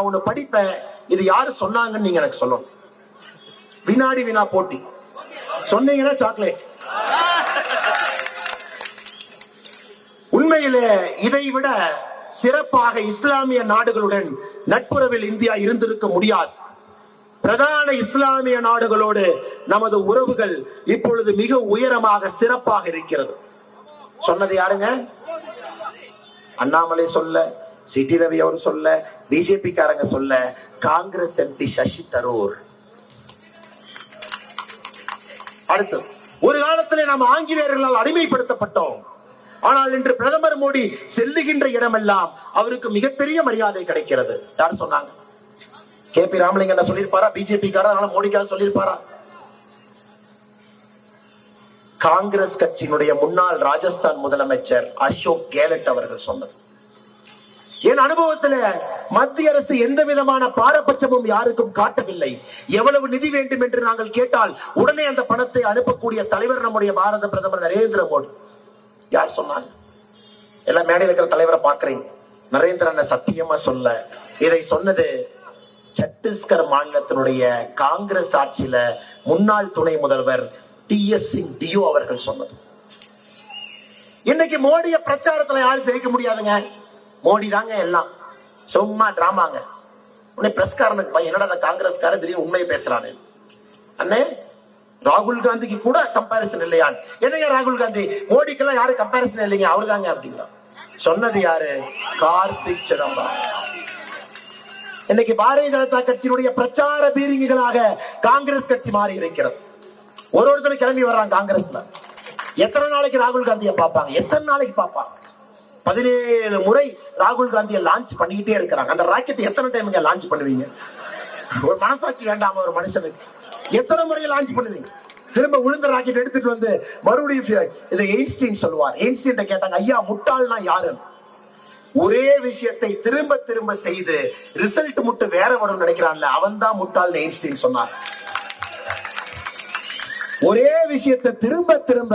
நான் ஒண்ணு படிப்பேன். இது யாரு சொன்னாங்கன்னு நீங்க எனக்கு சொல்லணும். வினாடி வினா போட்டி. சொன்னீங்கன்னா சாக்லேட் உண்மையிலே இதை விட சிறப்பாக இஸ்லாமிய நாடுகளுடன் நட்புறவில் இந்தியா இருந்திருக்க முடியாது. பிரதான இஸ்லாமிய நாடுகளோடு நமது உறவுகள் இப்பொழுது மிக உயரமாக சிறப்பாக இருக்கிறது. சொன்னது யாருங்க? அண்ணாமலை சொல்ல. சிட்டி ரவி அவர் சொல்ல பிஜேபி காரங்க சொல்ல காங்கிரஸ் எம்பி சசி தரூர். அடுத்து ஒரு காலத்திலே நாம் ஆங்கிலேயர்களால் அடிமைப்படுத்தப்பட்டோம். ஆனால் இன்று பிரதமர் மோடி செல்லுகின்ற இடமெல்லாம் அவருக்கு மிகப்பெரிய மரியாதை கிடைக்கிறது. யார் சொன்னாங்க? கே பி ராமலிங்கன் சொல்லியிருப்பாரா? பிஜேபி காரர் மோடிக்காக சொல்லியிருப்பாரா? காங்கிரஸ் கட்சியினுடைய முன்னாள் ராஜஸ்தான் முதலமைச்சர் அசோக் கேலட் அவர்கள் சொன்னது. என் அனுபவத்துல மத்திய அரசு எந்த விதமான பாரபட்சமும் யாருக்கும் காட்டவில்லை. எவ்வளவு நிதி வேண்டும் என்று நாங்கள் கேட்டால் உடனே அந்த பணத்தை அனுப்பக்கூடிய தலைவர் நம்முடைய பாரத பிரதமர் நரேந்திர மோடி. யார் சொன்னாங்க எல்லாம் மேடையில் இருக்கிற தலைவரை பாக்குறீங்க நரேந்திரன் சத்தியமா சொல்ல இதை சொன்னது சத்தீஸ்கர் மாநிலத்தினுடைய காங்கிரஸ் ஆட்சியில முன்னாள் துணை முதல்வர் டி எஸ் சிங் டியோ அவர்கள் சொன்னது. இன்னைக்கு மோடிய பிரச்சாரத்துல யாரும் ஜெயிக்க முடியாதுங்க. மோடி தாங்க எல்லாம். சும்மா டிராமாங்க. உடனே பிரஸ்காரனுக்கு பையன். என்னடா அந்த காங்கிரஸ்காரன்? திடீர்னு உண்மையை பேசுறானே. அண்ணே ராகுல் காந்திக்கு கூட கம்பாரிசன் இல்லையான். என்னங்க ராகுல் காந்தி? மோடிக்கெல்லாம் யாரும் கம்பாரிசன் இல்லைங்க. அவருதாங்க அப்படிங்கிறான். சொன்னது யாரு? கார்த்திக் சிதம்பரம். இன்னைக்கு பாரதிய ஜனதா கட்சியினுடைய பிரச்சார பீரிங்குகளாக காங்கிரஸ் கட்சி மாறி இருக்கிறது. ஒரு ஒருத்தரும் கிளம்பி வர்றாங்க காங்கிரஸ்ல. எத்தனை நாளைக்கு ராகுல் காந்தியை பார்ப்பாங்க? எத்தனை நாளைக்கு பார்ப்பாங்க? பதினேழு முறை ராகுல் காந்தியை லான்ச் பண்ணிக்கிட்டே இருக்கிறாங்க. அந்த ராக்கெட் எத்தனை டைம் லான்ச் பண்ணுவீங்க? ஒரு மனசாட்சி வேண்டாம ஒரு மனுஷனுக்கு? எத்தனை முறை லான்ச் பண்ணுவீங்க? திரும்ப விழுந்த ராக்கெட் எடுத்துட்டு வந்து மறுபடியும் இதை எயின்ஸ்டீன் சொல்லுவார். எயின்ஸ்டீன் கேட்டாங்க ஐயா முட்டாள்னா யாருன்னு ஒரே விஷயத்தை திரும்ப திரும்ப செய்து ரிசல்ட் மட்டும் வேற வரும் நினைக்கிறான்ல அவன் தான் முட்டாள் எயின்ஸ்டீன் சொன்னார். ஒரே விஷயத்தை திரும்ப திரும்ப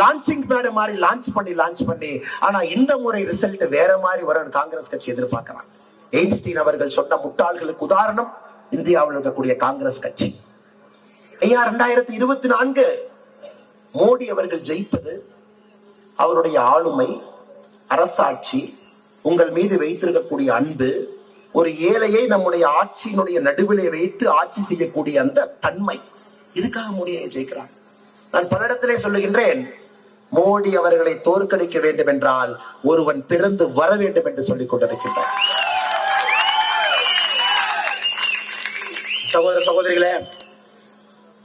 லான்ச்சிங் பேடு மாதிரி லான்ச் பண்ணி லான்ச் பண்ணி ஆனா இந்த முறை ரிசல்ட் வேற மாதிரி வரும் காங்கிரஸ் கட்சி எதிர்பார்க்கிறாங்க. எயின்ஸ்டீன் அவர்கள் சொன்ன முட்டாள்களுக்கு உதாரணம் இந்தியாவில் இருக்கக்கூடிய காங்கிரஸ் கட்சி. ஐயா ரெண்டாயிரத்தி இருபத்தி நான்கு மோடி அவர்கள் ஜெயிப்பது அவருடைய ஆளுமை அரசாட்சி உங்கள் மீது வைத்திருக்கக்கூடிய அன்பு ஒரு ஏழையை நம்முடைய ஆட்சியினுடைய நடுவிலே வைத்து ஆட்சி செய்யக்கூடிய அந்த தன்மை. இதுக்காக மோடியை ஜெயிக்கிறார். நான் பல இடத்திலே சொல்லுகின்றேன் மோடி அவர்களை தோற்கடிக்க வேண்டும் என்றால் ஒருவன் பிறந்து வர வேண்டும் என்று சொல்லிக் கொண்டிருக்கின்றார். சகோதர சகோதரிகளே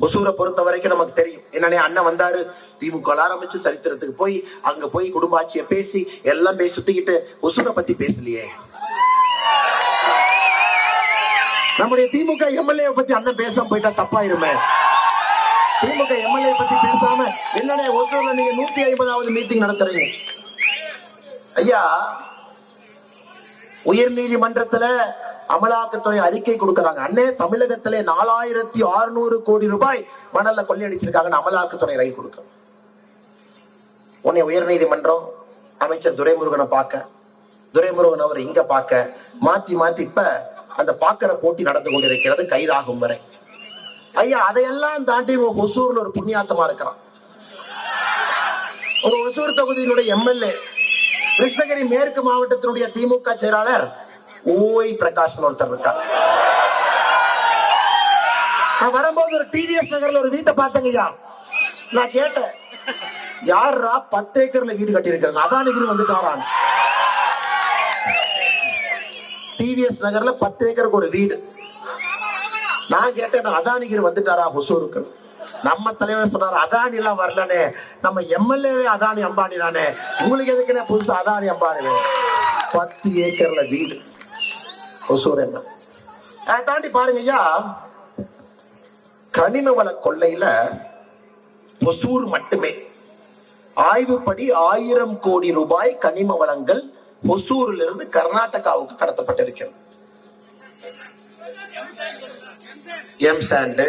ஒசூரை பொறுத்த வரைக்கும் நமக்கு தெரியும். என்னன்னே அண்ணன் வந்தாரு திமுக ஆரம்பிச்சு சரித்திரத்துக்கு போய் அங்க போய் குடும்ப ஆட்சியை பேசி எல்லாம் பேசி சுத்திக்கிட்டு ஒசூரை பத்தி பேசலையே. நம்முடைய திமுக எம்எல்ஏ பத்தி அண்ணன் பேசாம போயிட்டா தப்பாயிருமே. திமுக எம்எல்ஏ பத்தி பேசாம என்னன்னே ஒசூர்ல நீங்க நூத்தி ஐம்பதாவது மீட்டிங் நடத்துறீங்க? ஐயா உயர் நீதிமன்றத்துல அமலாக்கத்துறை அறிக்கை கொடுக்கறாங்க. அண்ணே தமிழகத்திலே நாலாயிரத்தி அறுநூறு கோடி ரூபாய் மணல்ல கொள்ளையடிச்சிருக்காங்கன்னு அமலாக்கத்துறை ரைட் கொடுக்க. உன்னை உயர் நீதிமன்றம் அமைச்சர் துரைமுருகனை பார்க்க துரைமுருகன் அவர் இங்க பார்க்க மாத்தி மாத்தி இப்ப அந்த பாக்கற போட்டி நடந்து கொண்டிருக்கிறது கைதாகும் வரை. ஐயா அதையெல்லாம் தாண்டி உங்க ஒசூர்ல ஒரு புண்ணியாத்தமா இருக்கிறான். உங்க ஒசூர் தொகுதியினுடைய எம்எல்ஏ கிருஷ்ணகிரி மேற்கு மாவட்டத்தினுடைய திமுக செயலாளர் ஓய் பிரகாஷ் ஒருத்தர் இருக்கார். நான் வரும்போது ஒரு டிவிஎஸ் நகர்ல ஒரு வீட்டை பார்த்தேங்கய்யா நான் கேட்டேன் யாரா பத்து ஏக்கர்ல வீடு கட்டியிருக்காங்க அதானகிரி வந்துட்டாரான் டிவிஎஸ் நகர்ல பத்து ஏக்கருக்கு ஒரு வீடு. நான் கேட்டேன் அதானிகிரி வந்துட்டாரா? ஒசூருக்கு நம்ம தலைவர் சொன்னார் அதானி எல்லாம் வரலனே நம்ம எம்எல்ஏவே அதானி அம்பானி தானே. உங்களுக்கு எதுக்குன்னா புதுசா அதானி அம்பானி பத்து ஏக்கர்ல வீடு. ஒசூர் என்ன? அதை தாண்டி பாருங்க ஐயா கனிம வள கொள்ளையில ஒசூர் மட்டுமே. ஆய்வுப்படி ஆயிரம் கோடி ரூபாய் கனிம வளங்கள் ஒசூரிலிருந்து கர்நாடகாவுக்கு கடத்தப்பட்டிருக்கிறது. எம் சாண்டு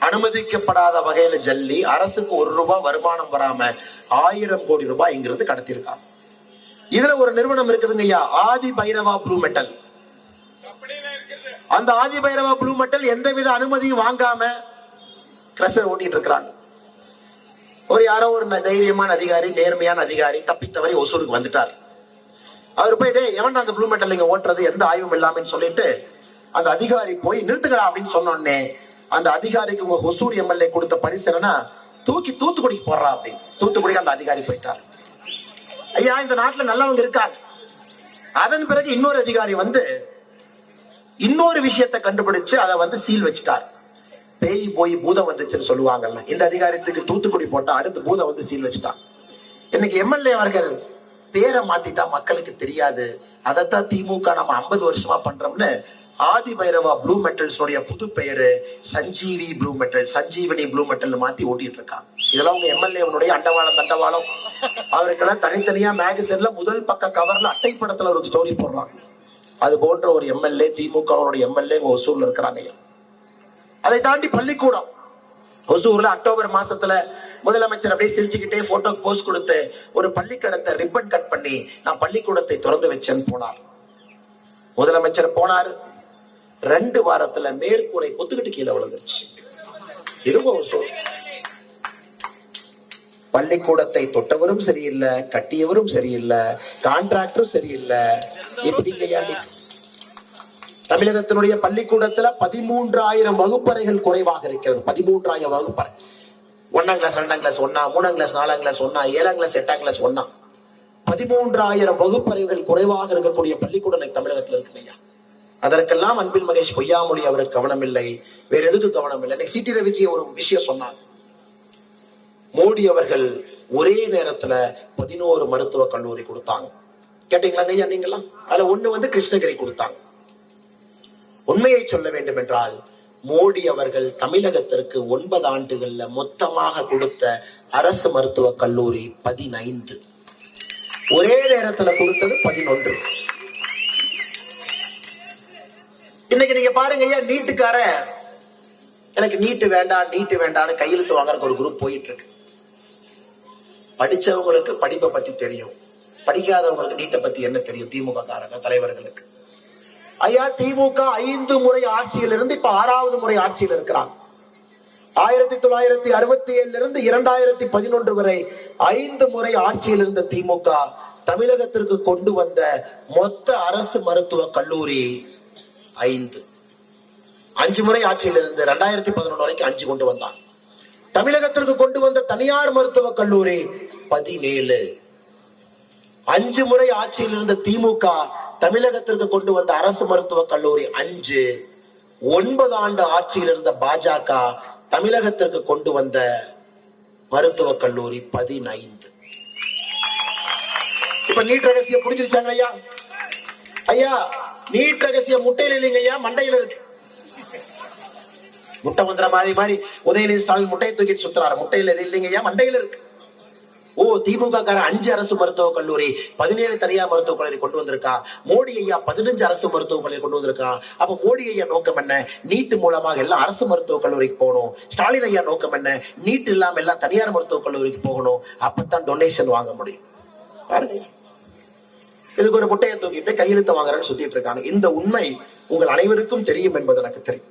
அனுமதிக்கப்படாத வகையில ஜல்லி அரசுக்கு ஒரு ரூபாய் வருமானம் வராம ஆயிரம் கோடி ரூபாய் இங்கிருந்து கடத்திருக்காங்க இதுல ஒரு நிறுவனம் இருக்குதுங்க ஐயா ஆதி பைரவா ப்ளூ மெட்டல். அந்த ஆதி பைரவா ப்ளூ மெட்டல் எந்தவித அனுமதியும் வாங்காம கிரஷர் ஓட்டிட்டு இருக்கிறாங்க ஒரு யாரோ ஒரு தைரியமான அதிகாரி நேர்மையான அதிகாரி தப்பித்தவரை ஒசூருக்கு வந்துட்டார். அவர் போயிட்டு எவன் அந்த ப்ளூ மெட்டல் நீங்க ஓட்டுறது? எந்த ஆய்வும் இல்லாமன்னு சொல்லிட்டு அந்த அதிகாரி போய் நிறுத்துக்கடா அப்படின்னு சொன்னோடனே அந்த அதிகாரிக்கு உங்க ஹொசூர் எம்எல்ஏ கொடுத்த பரிசு என்னன்னா தூக்கி தூத்துக்குடிக்கு போடுறா அப்படின்னு. தூத்துக்குடிக்கு அந்த அதிகாரி போயிட்டார். ஐயா இந்த நாட்டுல நல்லவங்க இருக்காங்க. அதன் பிறகு இன்னொரு அதிகாரி வந்து இன்னொரு விஷயத்தை கண்டுபிடிச்சு அதை வந்து சீல் வச்சுட்டார். பேய் போய் பூதம் வந்துச்சுன்னு சொல்லுவாங்கல்ல இந்த அதிகாரத்துக்கு தூத்துக்குடி போட்டா அடுத்து பூதம் வந்து சீல் வச்சுட்டான். இன்னைக்கு எம்எல்ஏ அவர்கள் பேரை மாத்திட்டா மக்களுக்கு தெரியாது. அதைத்தான் திமுக நம்ம 50 வருஷமா பண்றோம்னு ஆதி பைரவா ப்ளூ மெட்டல்ஸ் புது பெயரு Sanjeevi blue metal Sanjeevani blue metal மாத்தி ஓட்டிட்டு இருக்கான் இதெல்லாம் உங்க எம்எல்ஏ அண்டவாளம் தண்டவாளம். அவருக்கெல்லாம் தனித்தனியா மேகசின்ல முதல் பக்க கவர்ல அட்டை படத்துல ஒரு ஸ்டோரி போடுறாங்க. அது போன்ற ஒரு எம்எல்ஏ திமுக எம்எல்ஏ ஒசூர்ல இருக்கிறாங்க. அதை தாண்டி பள்ளிக்கூடம். ஒசூர்ல அக்டோபர் மாசத்துல முதலமைச்சர் அப்படியே சிரிச்சுக்கிட்டே போட்டோ போஸ்ட் கொடுத்து ஒரு பள்ளிக்கூடத்தை ரிப்பன் கட் பண்ணி நான் பள்ளிக்கூடத்தை திறந்து வச்சேன்னு போனார். முதலமைச்சர் போனார். ரெண்டு வாரத்துல மேற்கூரை பொத்துக்கிட்டு கீழே விழுந்துருச்சு. இதுவும் பள்ளிக்கூடத்தை தொட்டவரும் சரியில்லை கட்டியவரும் சரியில்லை கான்ட்ராக்டரும் சரியில்லை. எப்படி தமிழகத்தினுடைய பள்ளிக்கூடத்துல பதிமூன்றாயிரம் வகுப்பறைகள் குறைவாக இருக்கிறது. பதிமூன்றாயிரம் வகுப்பறை. ஒன்னாம் கிளாஸ் ரெண்டாம் கிளாஸ் ஒன்னா மூணாம் கிளாஸ் நாலாம் கிளாஸ் ஒன்னா ஏழாம் கிளாஸ் எட்டாம் கிளாஸ் ஒன்னா. பதிமூன்றாயிரம் வகுப்பறைகள் குறைவாக இருக்கக்கூடிய பள்ளிக்கூடம் தமிழகத்தில் இருக்குங்க ஐயா அதற்கெல்லாம் அன்பில் மகேஷ் பொய்யாமொழி அவருக்கு கவனம் இல்லை வேற எதுக்கு கவனம் இல்லை இன்னைக்கு சிடி ரவிஜி ஒரு விஷயம் சொன்னார். மோடி அவர்கள் ஒரே நேரத்துல பதினோரு மருத்துவக் கல்லூரி கொடுத்தாங்க. கேட்டீங்களாங்க ஐயா நீங்களாம் அதுல ஒண்ணு வந்து கிருஷ்ணகிரி கொடுத்தாங்க. உண்மையை சொல்ல வேண்டும் என்றால் மோடி அவர்கள் தமிழகத்திற்கு ஒன்பது ஆண்டுகள்ல மொத்தமாக கொடுத்த அரசு மருத்துவக் கல்லூரி பதினைந்து. ஒரே நேரத்துல கொடுத்தது பதினொன்று. இன்னைக்கு நீங்க பாருங்க ஐயா நீட்டுக்கார? எனக்கு நீட்டு வேண்டாம் நீட்டு வேண்டாம்னு கையெழுத்து வாங்குறதுக்கு ஒரு குரூப் போயிட்டு இருக்கு படிச்சவங்களுக்கு படிப்பை பத்தி தெரியும். படிக்காதவங்களுக்கு நீட்டை பத்தி என்ன தெரியும்? திமுக காரங்க தலைவர்களுக்கு. ஐயா திமுக ஐந்து முறை ஆட்சியில் இருந்து இப்ப ஆறாவது முறை ஆட்சியில் இருக்கிறாங்க. ஆயிரத்தி தொள்ளாயிரத்தி அறுபத்தி ஏழுல இருந்து இரண்டாயிரத்தி பதினொன்று வரை ஐந்து முறை ஆட்சியில் இருந்த திமுக தமிழகத்திற்கு கொண்டு வந்த மொத்த அரசு மருத்துவ கல்லூரி ஐந்து. அஞ்சு முறை ஆட்சியில் இருந்து ரெண்டாயிரத்தி பதினொன்று வரைக்கும் அஞ்சு கொண்டு வந்தாங்க தமிழகத்திற்கு கொண்டு வந்த தனியார் மருத்துவக் கல்லூரி பதினேழு. அஞ்சு முறை ஆட்சியில் இருந்த திமுக தமிழகத்திற்கு கொண்டு வந்த அரசு மருத்துவக் கல்லூரி அஞ்சு ஒன்பது ஆண்டு ஆட்சியில் இருந்த பாஜக தமிழகத்திற்கு கொண்டு வந்த மருத்துவக் கல்லூரி பதினைந்து. இப்ப நீட் ரகசிய புரிஞ்சிருச்சாங்க ஐயா? ஐயா நீட் ரகசிய முட்டையில இல்லைங்க ஐயா மண்டையில இருக்கு. முட்டை மந்திர மாதிரி மாதிரி உதயநிதி ஸ்டாலின் முட்டையை தூக்கிட்டு சுத்துறாரு. முட்டையில இது இல்லைங்க ஐயா மண்டையில இருக்கு. ஓ திமுக கார அஞ்சு அரசு மருத்துவக் கல்லூரி பதினேழு தனியார் மருத்துவக் கல்லூரி கொண்டு வந்திருக்கா? மோடி ஐயா பதினஞ்சு அரசு மருத்துவக் கல்லூரி கொண்டு வந்திருக்கா? அப்ப மோடி ஐயா நோக்கம் என்ன? நீட் மூலமாக எல்லாம் அரசு மருத்துவக் கல்லூரிக்கு போகணும். ஸ்டாலின் ஐயா நோக்கம் என்ன? நீட் இல்லாம எல்லாம் தனியார் மருத்துவக் கல்லூரிக்கு போகணும். அப்பதான் டொனேஷன் வாங்க முடியும். பாருங்க. இதுக்கு ஒரு முட்டையை தூக்கிட்டு கையெழுத்து வாங்குறேன்னு சுத்திட்டு இருக்காங்க. இந்த உண்மை உங்கள் அனைவருக்கும் தெரியும் என்பது எனக்கு தெரியும்.